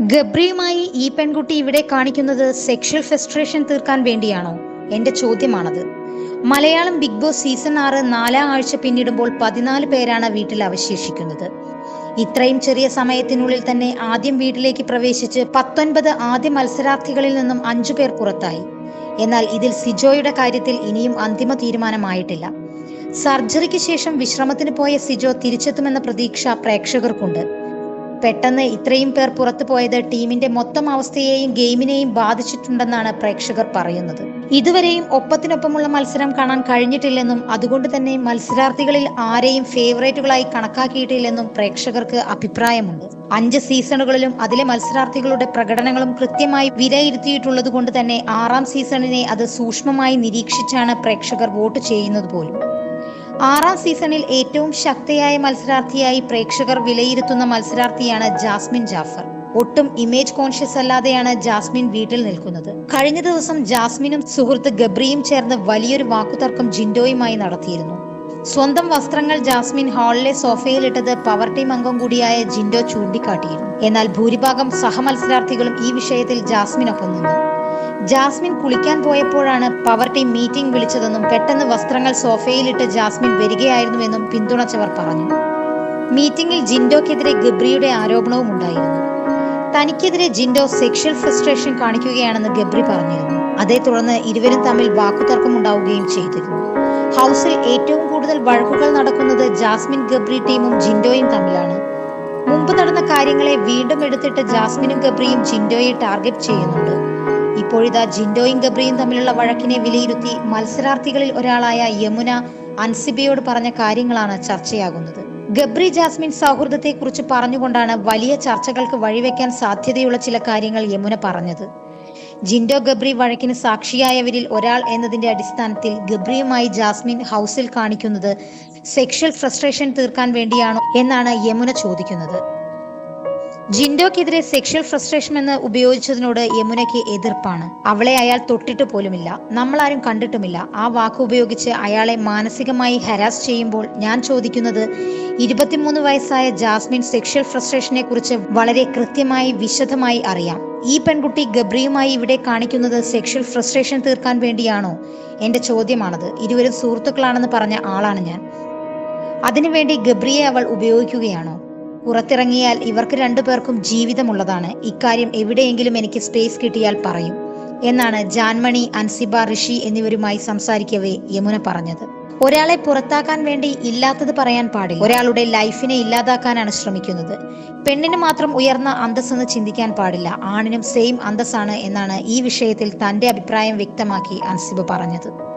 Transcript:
ഗബ്രിയുമായി ഈ പെൺകുട്ടി ഇവിടെ കാണിക്കുന്നത് സെക്ഷൽ ഫെസ്ട്രേഷൻ തീർക്കാൻ വേണ്ടിയാണോ? എന്റെ ചോദ്യമാണത്. മലയാളം ബിഗ് ബോസ് സീസൺ ആറ് നാലാം ആഴ്ച പിന്നിടുമ്പോൾ പതിനാല് പേരാണ് വീട്ടിൽ അവശേഷിക്കുന്നത്. ഇത്രയും ചെറിയ സമയത്തിനുള്ളിൽ തന്നെ ആദ്യം വീട്ടിലേക്ക് പ്രവേശിച്ച് പത്തൊൻപത് ആദ്യ മത്സരാർത്ഥികളിൽ നിന്നും അഞ്ചു പേർ പുറത്തായി. എന്നാൽ ഇതിൽ സിജോയുടെ കാര്യത്തിൽ ഇനിയും അന്തിമ തീരുമാനമായിട്ടില്ല. സർജറിക്ക് ശേഷം വിശ്രമത്തിന് പോയ സിജോ തിരിച്ചെത്തുമെന്ന പ്രതീക്ഷ പ്രേക്ഷകർക്കുണ്ട്. പെട്ടെന്ന് ഇത്രയും പേർ പുറത്തു പോയത് ടീമിന്റെ മൊത്തം അവസ്ഥയെയും ഗെയിമിനെയും ബാധിച്ചിട്ടുണ്ടെന്നാണ് പ്രേക്ഷകർ പറയുന്നത്. ഇതുവരെയും ഒപ്പത്തിനൊപ്പമുള്ള മത്സരം കാണാൻ കഴിഞ്ഞിട്ടില്ലെന്നും അതുകൊണ്ട് തന്നെ മത്സരാർത്ഥികളിൽ ആരെയും ഫേവറേറ്റുകളായി കണക്കാക്കിയിട്ടില്ലെന്നും പ്രേക്ഷകർക്ക് അഭിപ്രായമുണ്ട്. അഞ്ച് സീസണുകളിലും അതിലെ മത്സരാർത്ഥികളുടെ പ്രകടനങ്ങളും കൃത്യമായി വിലയിരുത്തിയിട്ടുള്ളത് കൊണ്ട് തന്നെ ആറാം സീസണിനെ അത് സൂക്ഷ്മമായി നിരീക്ഷിച്ചാണ് പ്രേക്ഷകർ വോട്ട് ചെയ്യുന്നത് പോലും. ആറാം സീസണിൽ ഏറ്റവും ശക്തയായ മത്സരാർത്ഥിയായി പ്രേക്ഷകർ വിലയിരുത്തുന്ന മത്സരാർത്ഥിയാണ് ജാസ്മിൻ ജാഫർ. ഒട്ടും ഇമേജ് കോൺഷ്യസ് അല്ലാതെയാണ് ജാസ്മിൻ വീട്ടിൽ നിൽക്കുന്നത്. കഴിഞ്ഞ ദിവസം ജാസ്മിനും സുഹൃത്ത് ഗബ്രിയും ചേർന്ന് വലിയൊരു വാക്കുതർക്കം ജിൻഡോയുമായി നടത്തിയിരുന്നു. സ്വന്തം വസ്ത്രങ്ങൾ ജാസ്മിൻ ഹാളിലെ സോഫയിലിട്ടത് പവർ ടീം അംഗം കൂടിയായ ജിൻഡോ ചൂണ്ടിക്കാട്ടിയിരുന്നു. എന്നാൽ ഭൂരിഭാഗം സഹമത്സരാർത്ഥികളും ഈ വിഷയത്തിൽ ജാസ്മിനൊപ്പം നിന്നു. ജാസ്മിൻ കുളിക്കാൻ പോയപ്പോഴാണ് പവർ ടീം മീറ്റിംഗ് വിളിച്ചതെന്നും പെട്ടെന്ന് വസ്ത്രങ്ങൾ സോഫയിലിട്ട് ജാസ്മിൻ വരികയായിരുന്നുവെന്നും പിന്തുണച്ചവർ പറഞ്ഞു. മീറ്റിംഗിൽ ജിൻഡോക്കെതിരെ ഗബ്രിയുടെ ആരോപണവും ഉണ്ടായിരുന്നു. തനിക്കെതിരെ ജിൻഡോ സെക്ഷൽ ഫ്രസ്ട്രേഷൻ കാണിക്കുകയാണെന്ന് ഗബ്രി പറഞ്ഞിരുന്നു. അതേ തുടർന്ന് ഇരുവരും തമ്മിൽ വാക്കുതർക്കം ഉണ്ടാവുകയും ചെയ്തിരുന്നു. ഹൗസിൽ ഏറ്റവും കൂടുതൽ വഴക്കുകൾ നടക്കുന്നത് ജാസ്മിൻ ഗബ്രി ടീമും ജിൻഡോയും തമ്മിലാണ്. മുമ്പ് നടന്ന കാര്യങ്ങളെ വീണ്ടും എടുത്തിട്ട് ജാസ്മിനും ഗബ്രിയും ജിൻഡോയെ ടാർഗറ്റ് ചെയ്യുന്നുണ്ട്. ഇപ്പോഴിതാ ജിൻഡോയും ഗബ്രിയും തമ്മിലുള്ള വഴക്കിനെ വിലയിരുത്തി മത്സരാർത്ഥികളിൽ ഒരാളായ യമുന അൻസിബയോട് പറഞ്ഞ കാര്യങ്ങളാണ് ചർച്ചയാകുന്നത്. ഗബ്രി ജാസ്മിൻ സൗഹൃദത്തെ കുറിച്ച് പറഞ്ഞുകൊണ്ടാണ് വലിയ ചർച്ചകൾക്ക് വഴിവെക്കാൻ സാധ്യതയുള്ള ചില കാര്യങ്ങൾ യമുന പറഞ്ഞത്. ജിൻഡോ ഗബ്രി വഴക്കിന് സാക്ഷിയായവരിൽ ഒരാൾ എന്നതിന്റെ അടിസ്ഥാനത്തിൽ ഗബ്രിയുമായി ജാസ്മിൻ ഹൗസിൽ കാണിക്കുന്നത് സെക്ഷൽ ഫ്രസ്ട്രേഷൻ തീർക്കാൻ വേണ്ടിയാണോ എന്നാണ് യമുന ചോദിക്കുന്നത്. ജിൻഡോക്കെതിരെ സെക്ഷൽ ഫ്രസ്ട്രേഷൻ എന്ന് ഉപയോഗിച്ചതിനോട് യമുനയ്ക്ക് എതിർപ്പാണ്. അവളെ അയാൾ തൊട്ടിട്ട് പോലുമില്ല. നമ്മളാരും കണ്ടിട്ടുമില്ല. ആ വാക്ക് ഉപയോഗിച്ച് അയാളെ മാനസികമായി ഹരാസ് ചെയ്യുമ്പോൾ ഞാൻ ചോദിക്കുന്നത് ഇരുപത്തിമൂന്ന് വയസ്സായ ജാസ്മിൻ സെക്ഷൽ ഫ്രസ്ട്രേഷനെ കുറിച്ച് വളരെ കൃത്യമായി വിശദമായി അറിയാം. ഈ പെൺകുട്ടി ഗബ്രിയുമായി ഇവിടെ കാണിക്കുന്നത് സെക്ഷൽ ഫ്രസ്ട്രേഷൻ തീർക്കാൻ വേണ്ടിയാണോ? എന്റെ ചോദ്യമാണത്. ഇരുവരും സുഹൃത്തുക്കളാണെന്ന് പറഞ്ഞ ആളാണ് ഞാൻ. അതിനുവേണ്ടി ഗബ്രിയെ അവൾ ഉപയോഗിക്കുകയാണോ? പുറത്തിറങ്ങിയാൽ ഇവർക്ക് രണ്ടുപേർക്കും ജീവിതമുള്ളതാണ്. ഇക്കാര്യം എവിടെയെങ്കിലും എനിക്ക് സ്പേസ് കിട്ടിയാൽ പറയും. എന്നാണ് ജാൻമണി അൻസിബ ഋഷി എന്നിവരുമായി സംസാരിക്കവേ യമുന പറഞ്ഞത്. ഒരാളെ പുറത്താക്കാൻ വേണ്ടി ഇല്ലാത്തത് പറയാൻ പാടില്ല. ഒരാളുടെ ലൈഫിനെ ഇല്ലാതാക്കാനാണ് ശ്രമിക്കുന്നത്. പെണ്ണിന് മാത്രം ഉയർന്ന അന്തസ്സെന്ന് ചിന്തിക്കാൻ പാടില്ല. ആണിനും സെയിം അന്തസ്സാണ് എന്നാണ് ഈ വിഷയത്തിൽ തന്റെ അഭിപ്രായം വ്യക്തമാക്കി അൻസിബ പറഞ്ഞത്.